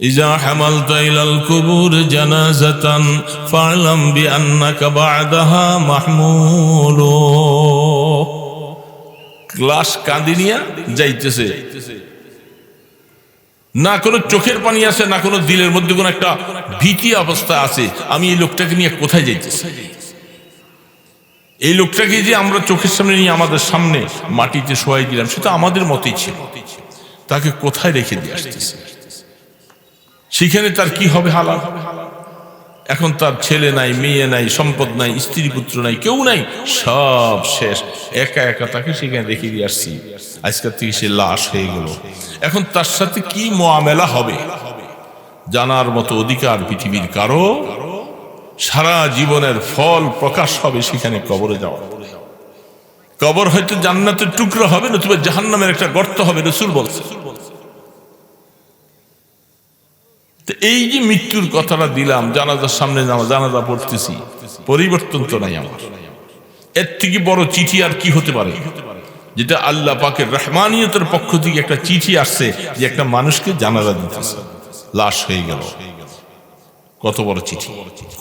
إذا حملت إلى القبور جنازة فاعلم بأنك بعدها محمول glass কাঁদিনিয়া যাইতেছে না কোনো চোখের পানি আছে না কোনো দিলের মধ্যে কোনো একটা ভীতি অবস্থা আছে আমি এই লোকটাকে নিয়ে কোথায় যাইতেছি এই লোকটাকে যে আমরা চোখের সামনে নিয়ে আমাদের সামনে মাটিতে শোয়াই দিলাম সেটা আমাদের মতেই ছিল তাকে কোথায় রেখে দিয়ে আসতেছে সেখানে তার কি হবে হালাল? এখন তার ছেলে নাই, মেয়ে নাই, সম্পদ নাই, স্ত্রী পুত্র নাই, কেউ নাই, সব শেষ। একা একা তাকে সেখানে রেখে দিয়ে আসছি। আজকের থেকে সে লাশ হয়ে গেল। এখন তার সাথে কি মোয়ামেলা হবে? জানার মতো অধিকার পৃথিবীর কারও? সারা জীবনের ফল প্রকাশ হবে সেখানে কবরে যাওয়া কবর হয়তো জান্নাতের টুকরো হবে, নতুবা জাহান্নামের একটা গর্ত হবে, রসুল বলছে। তো এই যে মৃত্যুর কথাটা দিলাম, জানাজার সামনে জানাজা পড়তেছি, পরিবর্তন তো নাই আমার। এর থেকে বড় চিঠি আর কি হতে পারে? যেটা আল্লাহ পাকের রহমানিয়তের পক্ষ থেকে একটা চিঠি আসছে যে একটা মানুষকে জানাজা দিতেছে। লাশ হয়ে গেল। কত বড় চিঠি?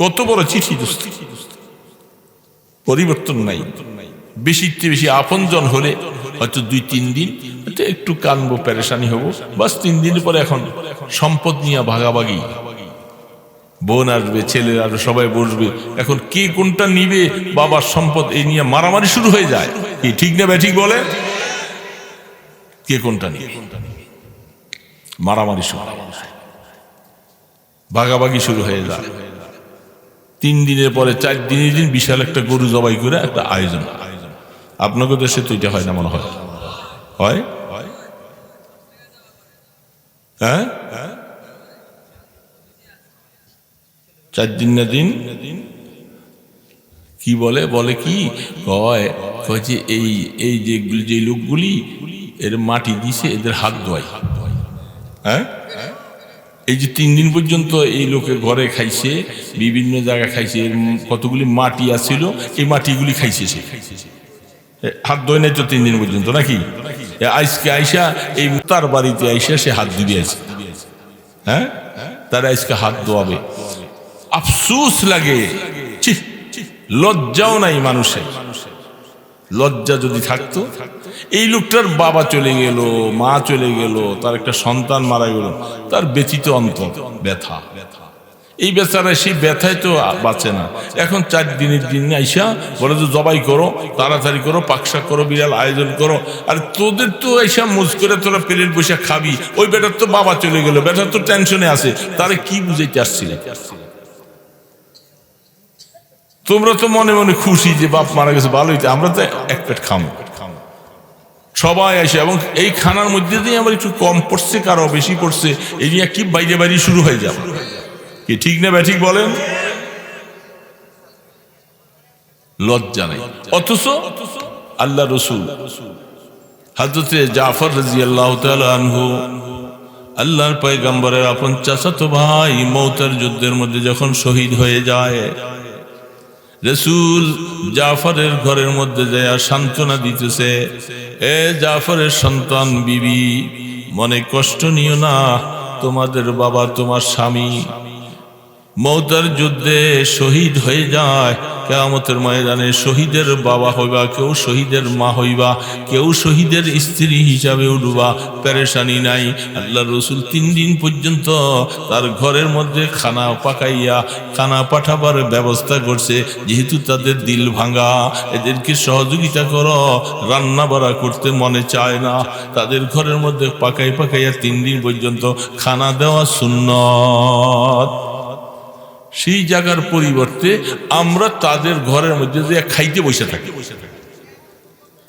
কত বড় চিঠি পরিবর্তন নাই। বেশিতে বেশি আপনজন হলে হয়তো দুই, তিন দিন একটু কানবো প্যারেশানি হব। বাস তিন দিন পরে এখন সম্পদ নিয়ে ভাগাভাগি। বোন আসবে ছেলের আর সবাই বসবে। এখন কে কোনটা নিবে, বাবার সম্পদ এই নিয়ে মারামারি শুরু হয়ে যায়। কি ঠিক না ব্যাঠিক বলে? কে কোনটা নিবে? মারামারি শুরু ভাগাভাগি শুরু হয়ে যায়। তিন দিনের পরে, চার দিনের দিন বিশাল একটা গরু জবাই করে একটা আয়োজন। আপনাকে দেশে তো এটা হয় না মনে হয়। হয়? হ্যাঁ? চার দিন না দিন? কি বলে? বলে কি? কয় কয় যে এই এই যে যে লোকগুলি এর মাটি দিছে এদের হাত ধোয়। হ্যাঁ? এই যে তিন দিন পর্যন্ত এই লোকের ঘরে খাইছে বিভিন্ন জায়গায় খাইছে কতগুলি মাটি আছিল এই মাটিগুলি খাইছে সে। এ, হাত ধোয় নাই তো তিন দিন পর্যন্ত নাকি? আজকে আইসা এই তার বাড়িতে আইসা সে হাত দিবে আছে হ্যাঁ? তারা আজকে হাত ধোয়াবে। আফসুস লাগে। লজ্জাও নাই মানুষের। লজ্জা যদি থাকতো, এই লোকটার বাবা চলে গেল, মা চলে গেল, তার একটা সন্তান মারা গেল, তার ব্যথিত অন্তর ব্যথা। এই বেচারা সেই ব্যথায় তো বাঁচে না। এখন চার দিনের দিন আইসা বলে তো জবাই করো, তাড়াতাড়ি করো পাকশা করো, বিড়াল আয়োজন করো। আর তোদের তো আইসা মুজ করে তোরা প্লেট বসে খাবি। ওই বেটার তো বাবা চলে গেল, বেটার তো টেনশনে আছে। তারে কি বুঝাইতে আসছিলে? তোমরা তো মনে মনে খুশি যে, বাপ মারা গেছে, ভালোই আমরা তো এক পেট খামো। সবাই আসে এবং এই খানার মধ্যে দিয়ে আমার একটু কম পড়ছে, কারও বেশি পড়ছে, এই নিয়ে কি বাইরে বাইরে শুরু হয়ে যাবে। কি ঠিক না ব্যাঠিক বলেন? লজ্জা নাই। অথচ আল্লাহ রসুল, হাজরতে জাফর রাজি আল্লাহ আনহু, আল্লাহর পয়গম্বরের আপন চাচাতো ভাই মৌতার যুদ্ধের মধ্যে যখন শহীদ হয়ে যায়, রসুল জাফরের ঘরের মধ্যে যায় সান্ত্বনা দিতেছে, এ জাফরের সন্তান, বিবি, মনে কষ্ট নিও না, তোমাদের বাবা তোমার স্বামী মৌতার যুদ্ধে শহীদ হয়ে যায়। কেয়ামতের ময়দানে শহীদের বাবা হইবা, কেউ শহীদের মা হইবা, কেউ শহীদের স্ত্রী হিসাবে উঠবা প্যারেশানি নাই। আল্লাহ রসুল তিন দিন পর্যন্ত তার ঘরের মধ্যে খানা পাকাইয়া, খানা পাঠাবার ব্যবস্থা করছে। যেহেতু তাদের দিল ভাঙা, এদেরকে সহযোগিতা করো রান্না বাড়া করতে মনে চায় না। তাদের ঘরের মধ্যে পাকাই পাকাইয়া তিন দিন পর্যন্ত খানা দেওয়া সুন্নত। সেই জায়গার পরিবর্তে আমরা তাদের ঘরের মধ্যে যে খাইতে বসে থাকি।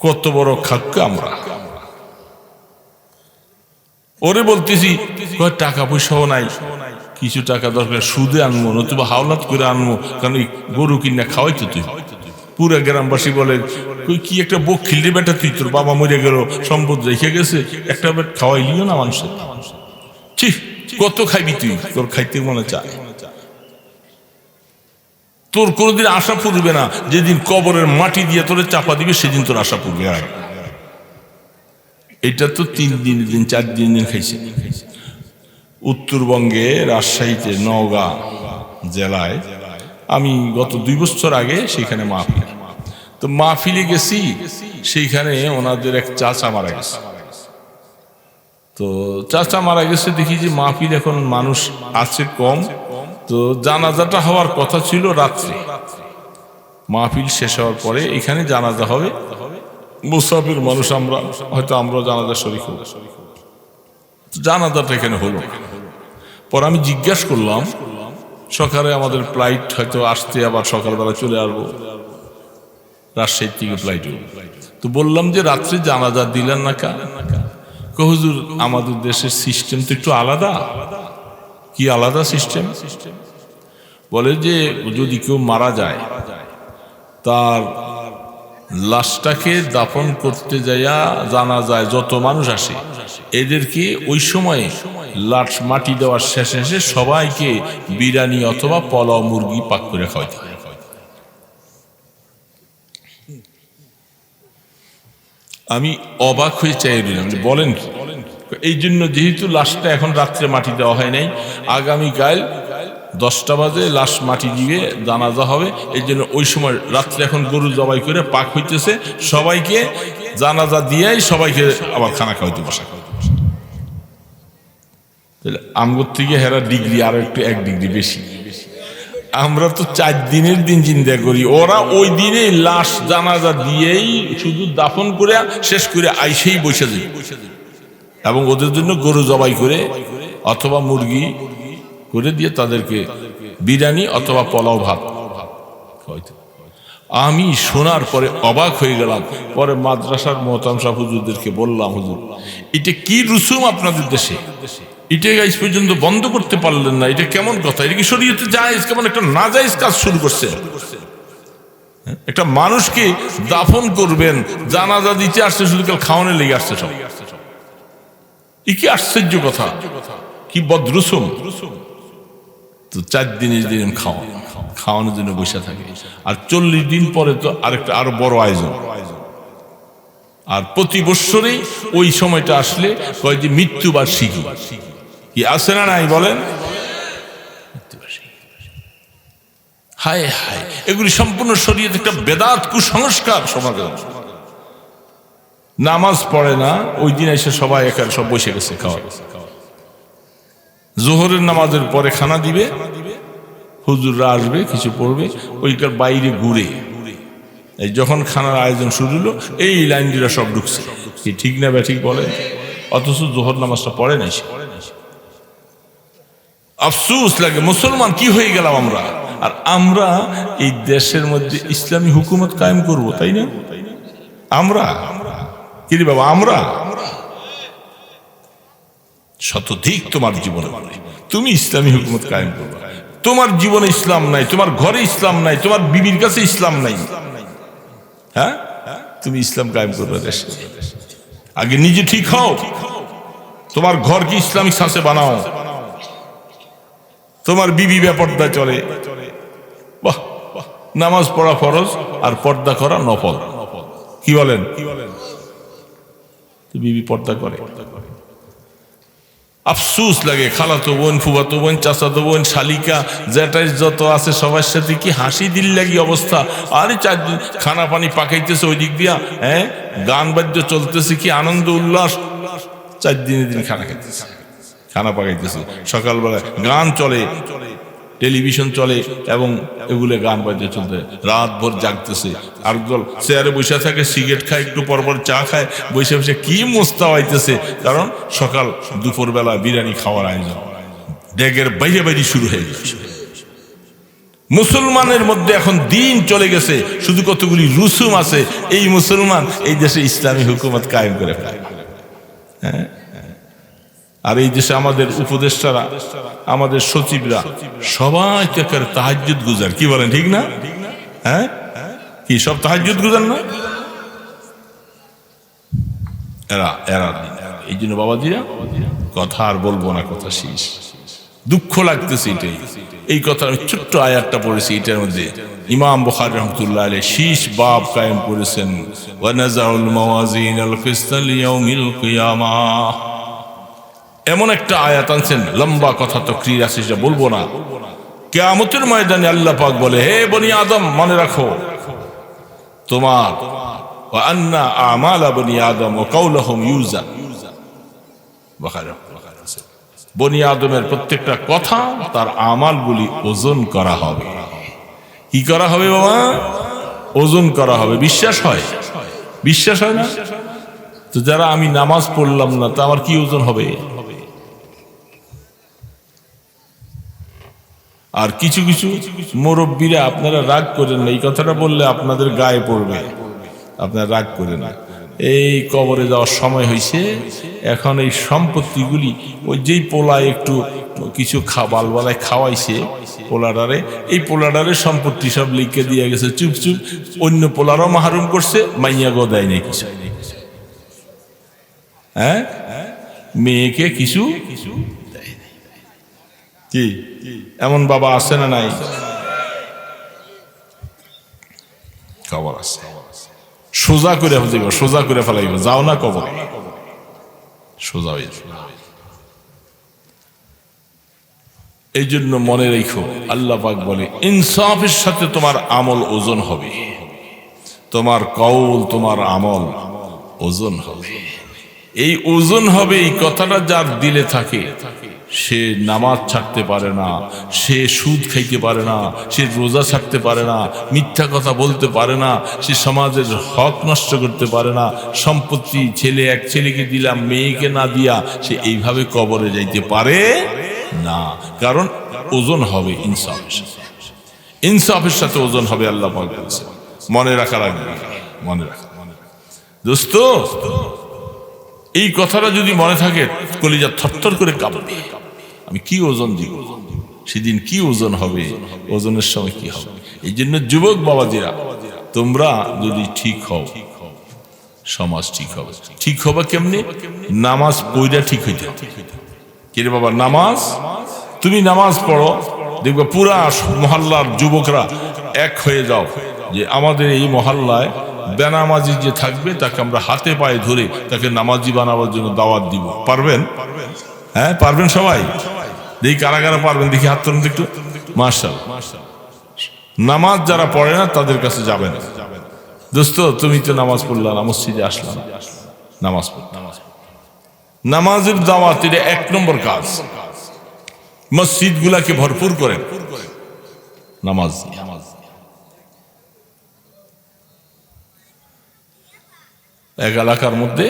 কত বড় খাক্য আমরা। ওরে বলতেছি টাকা পয়সাও নাই, কিছু টাকা দরকার, সুদে আনব, নতুবা হাওলাত করে আনব, কারণ গরু কিনা খাওয়াইতো তুই। পুরা গ্রামবাসী বলে কি একটা বক খিললে বেটা তুই, তোর বাবা মরে গেল, সম্পদ রেখে গেছে, একটা বেট খাওয়াইলিও না মানুষের। ছি, কত খাইবি তুই, তোর খাইতে মনে চায়। তোর কোনোদিন আশা পূরবে না, যেদিন কবরের মাটি দিয়ে তোরে চাপা দিবে, সেদিন তোর আশা পূরবে আর এটা তো তিন দিন দিন, চার দিন দিন খাইছে। উত্তরবঙ্গে, রাজশাহীতে, নওগাঁ জেলায় আমি গত দুই বছর আগে সেখানে মাহফিল। তো মাহফিলে গেছি, সেইখানে ওনাদের এক চাচা মারা গেছে। তো চাচা মারা গেছে, দেখি যে মাহফিল এখন মানুষ আছে কম। তো জানাজাটা হওয়ার কথা ছিল রাত্রে। মাহফিল শেষ হওয়ার পরে এখানে জানাজা হবে। মুসাফির মানুষ আমরা, হয়তো আমরা জানাজা শরীর হব। জানাজাটা এখানে হলো। পর আমি জিজ্ঞাসা করলাম, সকালে আমাদের ফ্লাইট হয়তো আসতে আবার সকালবেলা চলে আসব। রাজশাহীর থেকে ফ্লাইট তো বললাম যে রাত্রে জানাজা দিলেন না কো হুজুর, আমাদের দেশের সিস্টেম তো একটু আলাদা। কি আলাদা সিস্টেম? বলে যে যদি কেউ মারা যায়, তার লাশটাকে দাফন করতে যাইয়া জানা যায় যত মানুষ আসে। এদেরকে ওই সময়ে লাশ মাটি দেওয়ার শেষে শেষে সবাইকে বিরিয়ানি অথবা পলাও মুরগি পাক করে খাওয়াইতে হয়? আমি অবাক হয়ে চাই বলেন কি? এই জন্য যেহেতু লাশটা এখন রাত্রে মাটি দেওয়া হয় নাই আগামীকাল দশটা বাজে লাশ মাটি দিয়ে জানাজা হবে। এই জন্য ওই সময় রাত্রে এখন গরু জবাই করে পাক হইতেছে। সবাইকে জানাজা দিয়েই সবাইকে আবার খানা খাওয়াইতে বসা। তাহলে আমগর থেকে হেরা ডিগ্রি আরও একটু এক ডিগ্রি বেশি। আমরা তো চার দিনের দিন চিন্তা করি। ওরা ওই দিনে লাশ জানাজা দিয়েই শুধু দাফন করে শেষ করে আইসেই বসে যায়। এবং ওদের জন্য গরু জবাই করে অথবা মুরগি করে দিয়ে তাদেরকে বিরিয়ানি অথবা পোলাও ভাত আমি শোনার পরে অবাক হয়ে গেলাম। পরে মাদ্রাসার মোহতাম হুজুরদেরকে বললাম, হুজুর, এটা কি রুসুম আপনাদের দেশে? এটা আজ পর্যন্ত বন্ধ করতে পারলেন না। এটা কেমন কথা? এটা কি শরীয়তে জায়েজ? কেমন একটা নাজাইজ কাজ শুরু করছে? হ্যাঁ? একটা মানুষকে দাফন করবেন, জানাজা দিতে আসছে, শুধু কাল খাওয়ানো লেগে আসছে সব। এ কি আশ্চর্য কথা? কি বদরুসুম? তো চার দিনের দিন খাওয়া, খাওয়ানোর জন্য বসে থাকে। আর চল্লিশ দিন পরে তো আরেকটা আরও বড় আয়োজন। আর প্রতি বৎসরেই ওই সময়টা আসলে কয় যে মৃত্যুবার্ষিকী কি আছে না নাই বলেন? হায় হায়, এগুলি সম্পূর্ণ শরীয়ত একটা বেদাত কুসংস্কার সমাজে নামাজ পড়ে না, ওই দিন এসে সবাই একার সব বসে গেছে খাওয়া। জোহরের নামাজের পরে খানা দিবে, হুজুররা আসবে, কিছু পড়বে, ওইটার বাইরে ঘুরে। এই যখন খানার আয়োজন শুরু হলো, এই লাইনটিরা সব ঢুকছে। কি ঠিক না ঠিক বলে অথচ জোহর নামাজটা পড়ে নাই। আফসুস লাগে, মুসলমান কি হয়ে গেলাম আমরা? আর আমরা এই দেশের মধ্যে ইসলামী হুকুমত কায়েম করব, তাই না? আমরা? কি রে বাবা, আমরা? শতধিক তোমার জীবনে তুমি ইসলামী হুকুমত কায়েম করবে। তোমার জীবনে ইসলাম নাই, তোমার ঘরে ইসলাম নাই, তোমার বিবির কাছে ইসলাম নাই। হ্যাঁ? তুমি ইসলাম কায়েম করবে দেশে আগে নিজে ঠিক হও। তোমার ঘরকে ইসলামিক শাসে বানাও। তোমার বিবি ব্যাপারটা চলে। নামাজ পড়া ফরজ আর পর্দা করা নফল। কি বলেন? বিবি পর্দা করে। আফসুস লাগে খালাতো বোন ফুবাতো বোন চাচাতো বোন, শালিকা জ্যাটাই যত আছে সবার সাথে কি হাসি দিল লাগি অবস্থা? আরে চার খানা পানি পাকাইতেছে ওই দিক দিয়া হ্যাঁ? গান বাদ্য চলতেছে কি আনন্দ, উল্লাস? চার দিনে দিন খানা খাইতেছে। খানা পাকাইতেছে। সকালবেলা গান চলে টেলিভিশন চলে এবং এগুলো গান বাজে চলতে। রাত ভোর জাগতেছে। আর দল চেয়ারে বসে থাকে, সিগারেট খায়, একটু পর পর চা খায়, বসে বসে কি মোস্তা হইতেছে। কারণ সকাল দুপুর বেলা বিরিয়ানি খাওয়ার আয়োজন। ডেগের বাইরে বাইরে শুরু হয়ে গেছে। মুসলমানের মধ্যে এখন দিন চলে গেছে। শুধু কতগুলি রুসুম আছে। এই মুসলমান এই দেশে ইসলামী হুকুমত কায়েম করে ফেলে। হ্যাঁ? আর এই দেশে আমাদের উপদেষ্টারা, আমাদের সচিবরা সবাই থেকে তাহাজুদ গুজার। কি বলেন, ঠিক না? হ্যাঁ? কি, সব তাহাজুদ গুজার না? এরা এরা, এই জন্য বাবা দিয়া কথা আর বলব না, কথা শেষ। দুঃখ লাগতেছে এটাই। এই কথা আমি ছোট্ট আয়াতটা পড়েছি, এটার মধ্যে ইমাম বুখার রহমতুল্লাহ আলী শীষ বাব কায়েম করেছেন ওয়ানাজাউল মাওয়াজিন আল কিস্তাল ইয়াউমিল কিয়ামাহ এমন একটা আয়াত আনছেন, লম্বা কথা তো ক্রিয়া আছে, সেটা বলব না। কেয়ামতের ময়দানে আল্লাহ পাক বলে, হে বনি আদম, মনে রাখো, তোমার আন্না আমালা প্রত্যেকটা কথা তার ওজন করা হবে। কি করা হবে বাবা? ওজন করা হবে। বিশ্বাস হয়? বিশ্বাস হয় না? তো যারা আমি নামাজ পড়লাম না, তা আমার কি ওজন হবে? আর কিছু কিছু মুরব্বীরা আপনারা রাগ করেন না, এই কথাটা বললে আপনাদের গায়ে পড়বে। আপনারা রাগ করেন না। এই কবরে যাওয়ার সময় হয়েছে এখন এই সম্পত্তিগুলি, ওই যেই পোলায় একটু কিছু খাবাল বালায় খাওয়াইছে পোলাডারে, এই পোলাডারের সম্পত্তি সব লিখে দিয়ে গেছে, চুপ চুপ, অন্য পোলারও মাহরুম করছে মাইয়া গো দেয় নাই কিছু। হ্যাঁ? মেয়েকে কিছু কিছু কি? এমন বাবা আছে না নাই? খবর আছে। সোজা করে ফেলাইব সোজা করে ফেলাইব। যাও না কবর। সোজা হয়ে এই জন্য মনে রেখো, আল্লাহ পাক বলে, ইনসাফের সাথে তোমার আমল ওজন হবে। তোমার কৌল, তোমার আমল ওজন হবে। এই ওজন হবে এই কথাটা যার দিলে থাকে। সে নামাজ ছাড়তে পারে না, সে সুদ খাইতে পারে না, সে রোজা ছাড়তে পারে না, মিথ্যা কথা বলতে পারে না, সে সমাজের হক নষ্ট করতে পারে না, সম্পত্তি ছেলে এক ছেলেকে দিলাম, মেয়েকে না দিয়া সে এইভাবে কবরে যাইতে পারে না। কারণ ওজন হবে ইনসাফের সাথে। ইনসাফের সাথে ওজন হবে আল্লাহ বলছে মনে রাখা লাগবে মনে রাখা দোস্ত, এই কথাটা যদি মনে থাকে, কলিজা থরথর করে কাঁপবে। আমি কি ওজন দিব? সেদিন কি ওজন হবে? ওজনের সময় কি হবে? এই জন্য যুবক বাবাজিরা, তোমরা যদি ঠিক হও, সমাজ ঠিক হবে। ঠিক হবে কেমনি? নামাজ পইরা ঠিক হইতে। কি রে বাবা, নামাজ? তুমি নামাজ পড়ো, দেখবে পুরা মহল্লার যুবকরা এক হয়ে যাও যে আমাদের এই মহল্লায় বেনামাজি যে থাকবে, তাকে আমরা হাতে পায়ে ধরে তাকে নামাজি বানাবার জন্য দাওয়াত দিব। পারবেন? হ্যাঁ পারবেন সবাই? দেখি কারা কারা পারবেন, দেখি হাত তুলুন একটু। মার্শাল নামাজ যারা পড়ে না, তাদের কাছে যাবে না দোস্ত, তুমি তো নামাজ পড়লা না মসজিদে আসলা না। নামাজ নামাজ। নামাজের দাওয়াত, এটা এক নম্বর কাজ। মসজিদ গুলাকে ভরপুর করেন। নামাজ। এক এলাকার মধ্যে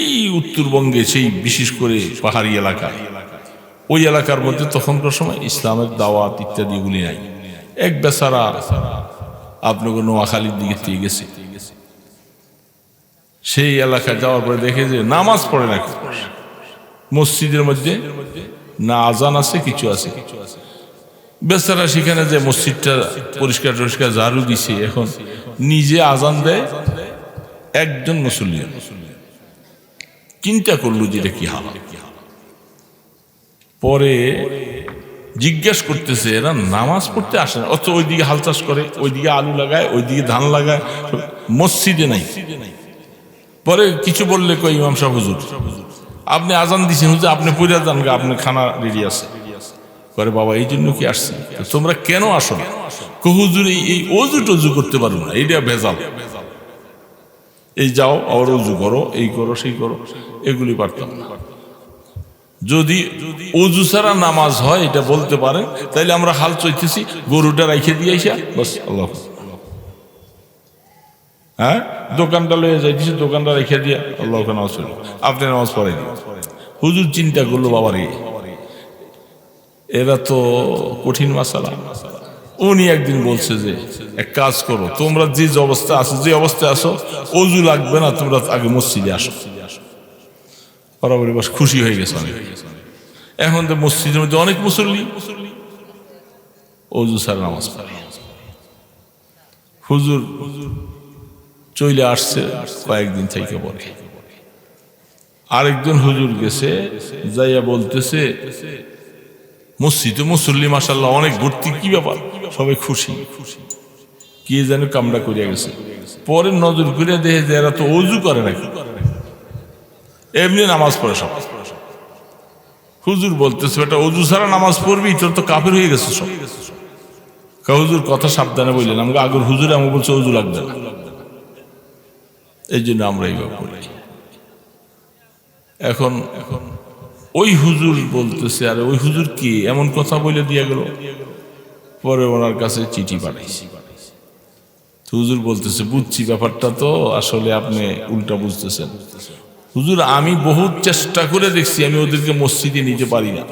এই উত্তরবঙ্গে সেই বিশেষ করে পাহাড়ি এলাকায় ওই এলাকার মধ্যে তখনকার সময় ইসলামের দাওয়াত ইত্যাদি এগুলি নাই। এক বেচারা আপনাকে নোয়াখালীর দিকে দিয়ে গেছে। সেই এলাকায় যাওয়ার পরে দেখে যে নামাজ পড়ে না মসজিদের মধ্যে না আজান আছে, কিছু আছে। বেচারা সেখানে যে মসজিদটা পরিষ্কার টরিষ্কার ঝাড়ু দিছে, এখন নিজে আজান দেয় একজন মুসল্লিয়ান চিন্তা করল যে এটা কি হাল পরে জিজ্ঞেস করতেছে এরা নামাজ পড়তে আসে না। অথচ ওইদিকে হাল চাষ করে ওইদিকে আলু লাগায় ওইদিকে ধান লাগায় মসজিদে নাই। পরে কিছু বললে কই ইমাম সাহেব হুজুর আপনি আজান দিছেন হুজুর আপনি পড়ে যান গা, আপনার খানা রেডি আছে। করে বাবা এই জন্য কি আসছে তোমরা কেন আসো না? হুজুর এই অজু টজু করতে পারো না এইটা ভেজাল। এই যাও আর অজু করো এই করো সেই করো। এগুলি পারতাম না। যদি অজু ছাড়া নামাজ হয়, এটা বলতে পারেন, তাইলে আমরা হাল চইতেছি, গরুটা রাইখে দিয়ে আইসা, বাস, আল্লাহ হ্যাঁ? দোকানটা লয়ে যাইতেছি, দোকানটা রেখে দিয়ে আল্লাহ নামাজ আপনি নামাজ পড়াই দিন হুজুর চিন্তা করল, বাবার, এরা তো কঠিন মাসালা। উনি একদিন বলছে যে, এক কাজ করো, তোমরা যে যে অবস্থা আছো, যে অবস্থায় আসো অজু লাগবে না, তোমরা আগে মসজিদে আসো। বরাবরই বাস খুশি হয়ে গেছে অনেক। এখন তো মসজিদের মধ্যে অনেক মুসল্লি। অজু স্যার নামাজ হুজুর চলে আসছে কয়েকদিন থেকে বলে আরেকজন হুজুর গেছে, যাইয়া বলতেছে, মসজিদে মুসল্লি মাসাল্লাহ অনেক ভর্তি, কি ব্যাপার? সবাই খুশি। খুশি কে যেন কামড়া করিয়া গেছে। পরে নজর করে দেখে যে এরা তো অজু করে নাকি। এমনি নামাজ পড়ে সব। হুজুর বলতেছে, বেটা, অজু ছাড়া নামাজ পড়বি, তোর তো কাফের হয়ে গেছে সব। হুজুর, কথা সাবধানে বললেন। আমাকে আগের হুজুর আমি বলছে অজু লাগবে না। এই জন্য আমরা এইভাবে করি এখন এখন ওই হুজুর বলতেছে, আরে, ওই হুজুর কি? এমন কথা বলে দিয়ে গেল। পরে ওনার কাছে চিঠি পাঠাইছি। হুজুর বলতেছে, বুঝছি ব্যাপারটা তো, আসলে আপনি উল্টা বুঝতেছেন। হুজুর, আমি বহুত চেষ্টা করে দেখছি, আমি ওদেরকে মসজিদে নিতে পারি না।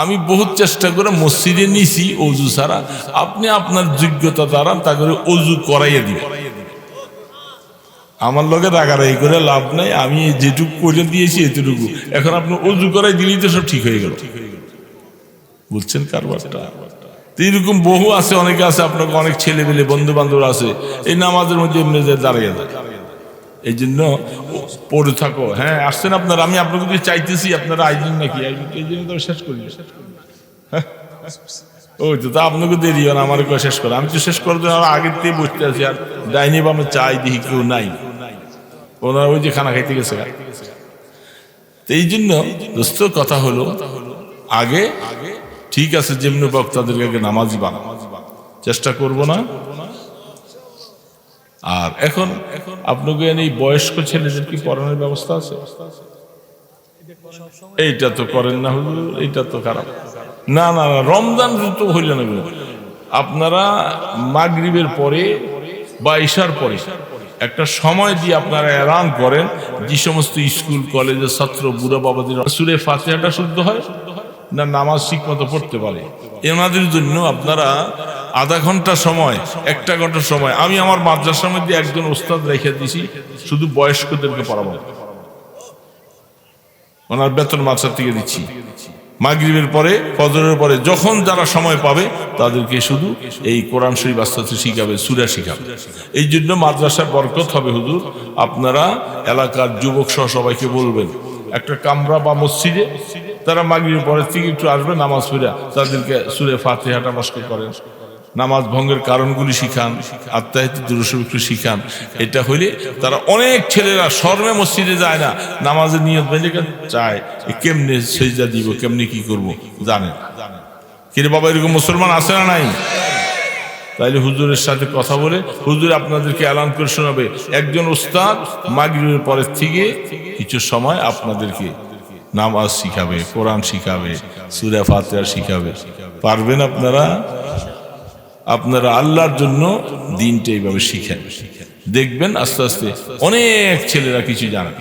আমি বহুত চেষ্টা করে মসজিদে নিছি অজু ছাড়া। আপনি আপনার যোগ্যতা দ্বারা তা করে অজু করাইয়ে দিবেন। আমার লগে রাগারাগি করে লাভ নাই, আমি যেটুকু করে দিয়েছি এতটুকু। এখন আপনি অজু করাই দিলেই তো সব ঠিক হয়ে গেল। বুঝছেন কারবারটা তো এরকম বহু আছে, অনেকে আছে, আপনাকে অনেক ছেলে পেলে বন্ধু বান্ধব আছে, এই নামাজের মধ্যে এমনি দাঁড়িয়ে যায়। এই জন্য পড়ে থাকো। হ্যাঁ আসছেন আপনারা, আমি আপনাকে যদি চাইতেছি, আপনারা আইদিন নাকি? এই জন্য তো শেষ করি। হ্যাঁ? ওই তো তা আপনাকে দেরি হয় না, আমার কেউ শেষ করে। আমি তো শেষ করে দেওয়ার আগের থেকে বসতে আছি, আর ডাইনি বা আমি চাই দেখি কেউ নাই। ওনারা ওই যে খানা খাইতে গেছে। এই জন্য দোস্ত, কথা হলো, আগে ঠিক আছে, যেমনি বক্তাদেরকে নামাজি বানা। চেষ্টা করব না। আর এখন আপনাকে এই বয়স্ক ছেলেদের কি পড়ানোর ব্যবস্থা আছে? এইটা তো করেন না হুজুর, এইটা তো খারাপ। না না না, রমজান তো হইল না। আপনারা মাগরিবের পরে বা ঈশার পরে একটা সময় দিয়ে আপনারা এলান করেন, যে সমস্ত স্কুল, কলেজের ছাত্র, বুড়া বাবাদের সুরে ফাতিহাটা শুদ্ধ হয় না নামাজ ঠিক মতো পড়তে পারে? এনাদের জন্য আপনারা আধা ঘণ্টা সময়, একটা ঘণ্টা সময়। আমি আমার মাদ্রাসার মধ্যে একজন ওস্তাদ রেখে দিছি, শুধু বয়স্কদেরকে পড়াবো। ওনার বেতন মাদ্রাসা থেকে দিচ্ছি। মাগরিবের পরে, ফজরের পরে যখন যারা সময় পাবে, তাদেরকে শুধু এই কোরআন শরীফ আস্তে শিখাবে, সুরা শিখাবে। এই জন্য মাদ্রাসার বরকত হবে, হুজুর। আপনারা এলাকার যুবক সহ সবাইকে বলবেন, একটা কামরা বা মসজিদে তারা মাগরিবের পরের থেকে একটু আসবে, নামাজ পড়ে তাদেরকে সুরে ফাতিহাটা মস্ক করেন। নামাজ ভঙ্গের কারণগুলি শিখান, আত্মাহিত দুরসব শিখান। এটা হইলে তারা অনেক ছেলেরা শর্মে মসজিদে যায় না, নামাজের নিয়ত বেঁধে চায়? কেমনে সেজদা দিব, কেমনে কি করব? জানে না। কিরে বাবা, এরকম মুসলমান আছে না নাই? তাইলে হুজুরের সাথে কথা বলে হুজুর আপনাদেরকে এলান করে শোনাবে। একজন উস্তাদ মাগরিবের পরের থেকে কিছু সময় আপনাদেরকে নামাজ শিখাবে, কোরআন শিখাবে, সুরা ফাতিহা শিখাবে। পারবেন আপনারা? আপনারা আল্লাহর জন্য দিনটা এইভাবে শিখেন দেখবেন আস্তে আস্তে অনেক ছেলেরা কিছু জানে।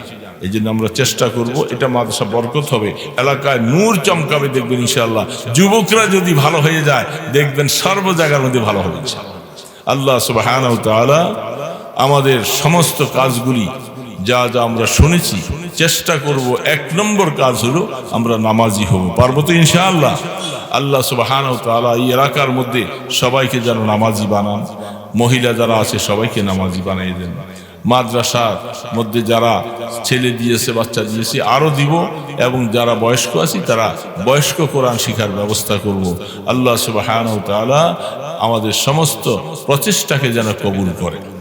এই জন্য আমরা চেষ্টা করব, এটা মাদ্রাসা বরকত হবে এলাকায় নূর চমকাবে দেখবেন ইনশাআল্লাহ যুবকরা যদি ভালো হয়ে যায়, দেখবেন সর্ব জায়গার মধ্যে ভালো হবে ইনশাআল্লাহ। আল্লাহ তাআলা আমাদের সমস্ত কাজগুলি যা যা আমরা শুনেছি, চেষ্টা করব, এক নম্বর কাজ হলো আমরা নামাজি হব। পারব তো ইনশাআল্লাহ? আল্লাহ সুবাহান তাআলা এই এলাকার মধ্যে সবাইকে যেন নামাজি বানান। মহিলা যারা আছে, সবাইকে নামাজি বানিয়ে দেন। মাদ্রাসার মধ্যে যারা ছেলে দিয়েছে, বাচ্চা দিয়েছে আরও দিব এবং যারা বয়স্ক আছি, তারা বয়স্ক কোরআন শিখার ব্যবস্থা করব। আল্লাহ সুবাহান তাআলা আমাদের সমস্ত প্রচেষ্টাকে যেন কবুল করে।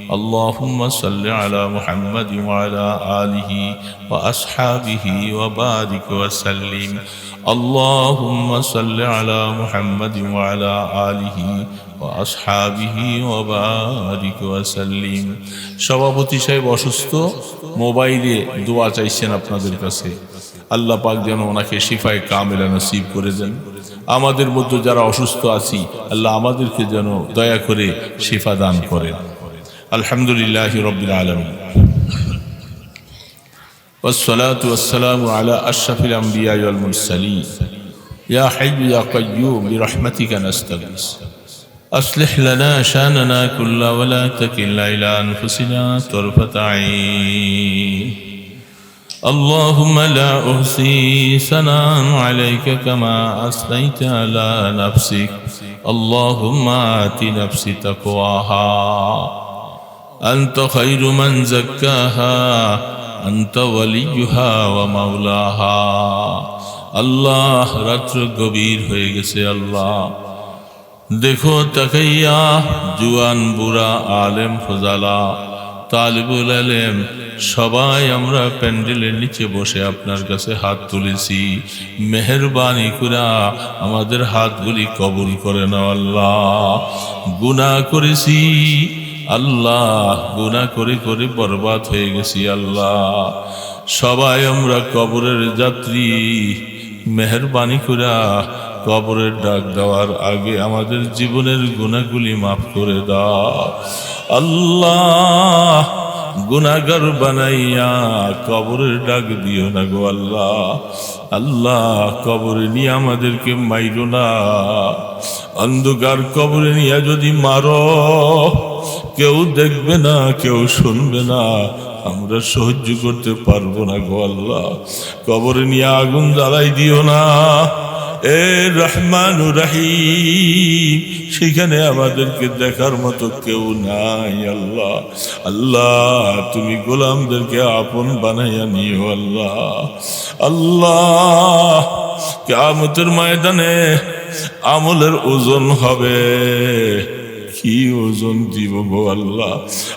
اللهم صل على محمد وعلى آله وأصحابه وبارك وسلم اللهم صل على محمد وعلى آله وأصحابه وبارك وسلم সভাপতি সাহেব অসুস্থ মোবাইলে দোয়া চাইছেন আপনাদের কাছে আল্লাহ পাক যেন ওনাকে শিফায় কামেলা নসিব করে দেন আমাদের মধ্যে যারা অসুস্থ আছি আল্লাহ আমাদেরকে যেন দয়া করে শিফা দান করেন الحمد لله رب العالمين. والصلاة والسلام على أشرف الأنبياء والمرسلين. يا حي يا قيوم برحمتك نستغيث. أصلح لنا شأننا كل ولا تكلنا إلى أنفسنا طرفة عين. اللهم لا أحصي ثناء عليك كما أثنيت على نفسك. اللهم آت نفسي تقواها. أنت خير من زكاها أنت وليها ومولاها আল্লাহ রাত্র গভীর হয়ে গেছে আল্লাহ দেখো তাকাইয়া জুয়ান বুড়া আলেম ফজালা তালিবুল আলেম সবাই আমরা প্যান্ডেলের নিচে বসে আপনার কাছে হাত তুলেছি মেহরবানি করা আমাদের হাতগুলি কবুল করে নাও আল্লাহ গুনাহ করেছি আল্লাহ, গুনাহ করে করে বরবাদ হয়ে গেছি আল্লাহ। সবাই আমরা কবরের যাত্রী। মেহরবানি করা কবরের ডাক দেওয়ার আগে আমাদের জীবনের গুণাগুলি মাফ করে দাও। আল্লাহ গুনাগার বানাইয়া কবরের ডাক দিও না গো আল্লাহ। আল্লাহ, কবরে নিয়ে আমাদেরকে মাইরো না। অন্ধকার কবরে নিয়ে যদি মারো, কেউ দেখবে না, কেউ শুনবে না। আমরা সহ্য করতে পারব না গো আল্লাহ। কবরে নিয়ে আগুন জ্বালাই দিও না। এ রহমান রাহিম, সেখানে আমাদেরকে দেখার মতো কেউ নাই, আল্লাহ। আল্লাহ, তুমি গোলামদেরকে আপন বানাইয়া নিও, আল্লাহ। আল্লাহ কেমতের ময়দানে আমলের ওজন হবে। কি ওজন দিব আল্লাহ?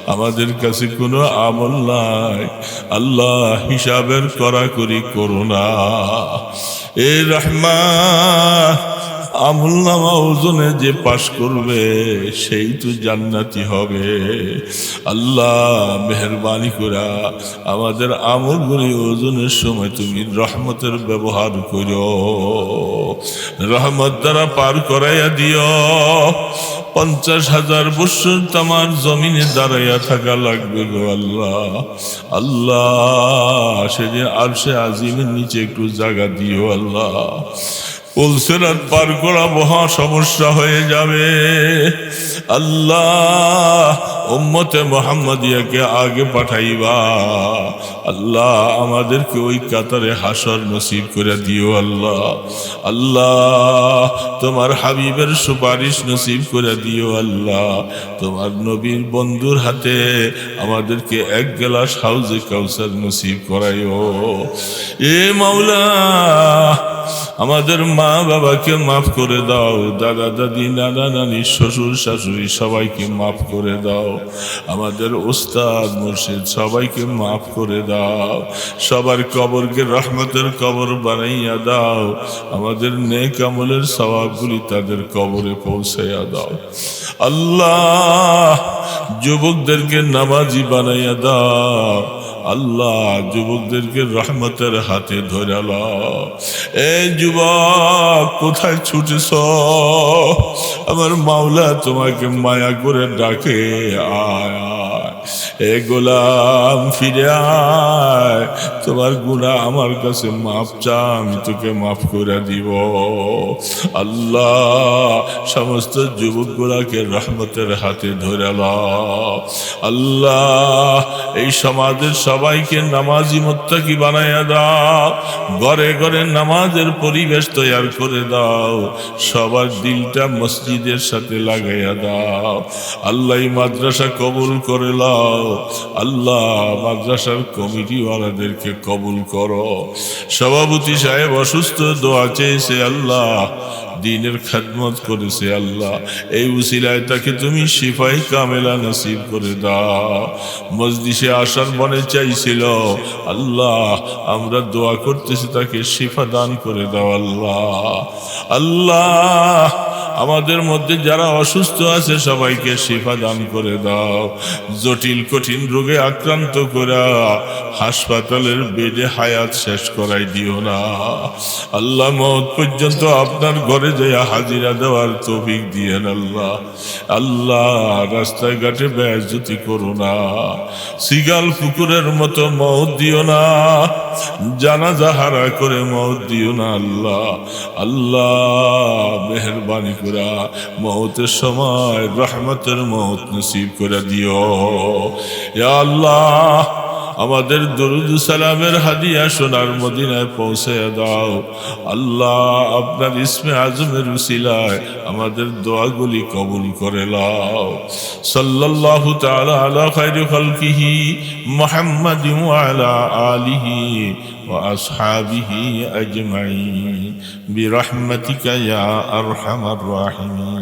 আমাদের কাছে কোনো আমল নাই। আল্লাহ হিসাবের করাকরি করো না। এ রহমান আমল নামা ওজনে যে পাশ করবে, সেই তো জান্নাতি হবে। আল্লাহ মেহরবানি করা, আমাদের আমলগুলি ওজনের সময় তুমি রহমতের ব্যবহার করো রহমত দ্বারা পার করাইয়া দিও। পঞ্চাশ হাজার বছর তোমার জমিনে দাঁড়াইয়া থাকা লাগবে গো আল্লাহ। আল্লাহ, সেদিন আর সে আজিমের নিচে একটু জায়গা দিও আল্লাহ। পুলসেরাত পার করা মহা সমস্যা হয়ে যাবে। আল্লাহ উম্মতে মোহাম্মদিয়াকে আগে পাঠাইবা। আল্লাহ, আমাদেরকে ওই কাতারে হাসর নসিব করে দিও আল্লাহ। আল্লাহ, তোমার হাবিবের সুপারিশ নসিব করে দিও আল্লাহ। তোমার নবীর বন্ধুর হাতে আমাদেরকে এক গেলাস হাউজে কাউসার নসিব করাইও। এ মাওলা, আমাদের মা বাবাকে মাফ করে দাও। দাদা দাদি নানা নানি শ্বশুর শাশুড়ি সবাইকে মাফ করে দাও। আমাদের ওস্তাদ, মুর্শিদ সবাইকে মাফ করে দাও। সবার কবরকে রহমতের কবর বানাইয়া দাও। আমাদের নেক আমলের স্বভাবগুলি তাদের কবরে পৌঁছাইয়া দাও। আল্লাহ, যুবকদেরকে নামাজি বানাইয়া দাও। আল্লাহ, যুবকদেরকে রহমতের হাতে ধরে লও। এ যুবক, কোথায় ছুটেছ? আমার মাওলা তোমাকে মায়া করে ডাকে আয়। এ গোলাম, ফিরে আয়। তোমার গুণা আমার কাছে মাপ চা আমি তোকে মাফ করে দিব। আল্লাহ সমস্ত যুবকগুলাকে রহমতের হাতে ধরে আল্লাহ এই সমাজের সবাইকে নামাজি মোত্তাকি বানাইয়া দাও। ঘরে ঘরে নামাজের পরিবেশ তৈরি করে দাও। সবার দিলটা মসজিদের সাথে লাগাইয়া দাও। আল্লাহ মাদ্রাসা কবুল করে লাও আল্লাহ মাদ্রাসার কমিটিওয়ালাদেরকে কবুল করো। সভাপতি সাহেব অসুস্থ, দোয়া চেয়েছে আল্লাহ, দিনের খেদমত করেছে আল্লাহ। এই উসিলায় তাকে তুমি শিফাই কামেলা নসিব করে দাও। মসজিষে আসার মনে চাইছিল, আল্লাহ, আমরা দোয়া করতেছি তাকে শিফা দান করে দাও আল্লাহ। আল্লাহ আমাদের মধ্যে যারা অসুস্থ আছে, সবাইকে শিফা দান করে দাও। জটিল, কঠিন রোগে আক্রান্ত করা, হাসপাতালের বেডে হায়াত শেষ করাই দিও না। আল্লাহ মত পর্যন্ত আপনার ঘরে যাইয়া হাজিরা দেওয়ার তৌফিক দিয়েন আল্লাহ। আল্লাহ রাস্তায় ঘাটে বেয়াজতি করো না। সিগাল পুকুরের মতো মত দিও না। জানাজা হারা করে মত দিও না আল্লাহ। আল্লাহ মেহরবানি করা মৌতের সময় রহমতের মৌত নসিব করে দিও। আল্লাহ আমাদের দরুদ সালামের হাদিয়া সোনার মদিনায় পৌঁছে দাও। আল্লাহ আপনার ইসমে আজমের উসিলায় আমাদের দোয়াগুলি কবুল করে লাও সাল্লাল্লাহু তাআলা আলা খায়রি খালকিহি মুহাম্মাদিন ওয়া আলা আলিহি ওয়া আসহাবিহি আজমাইন। বিরহমাতিকা ইয়া আরহামার রাহিমিন।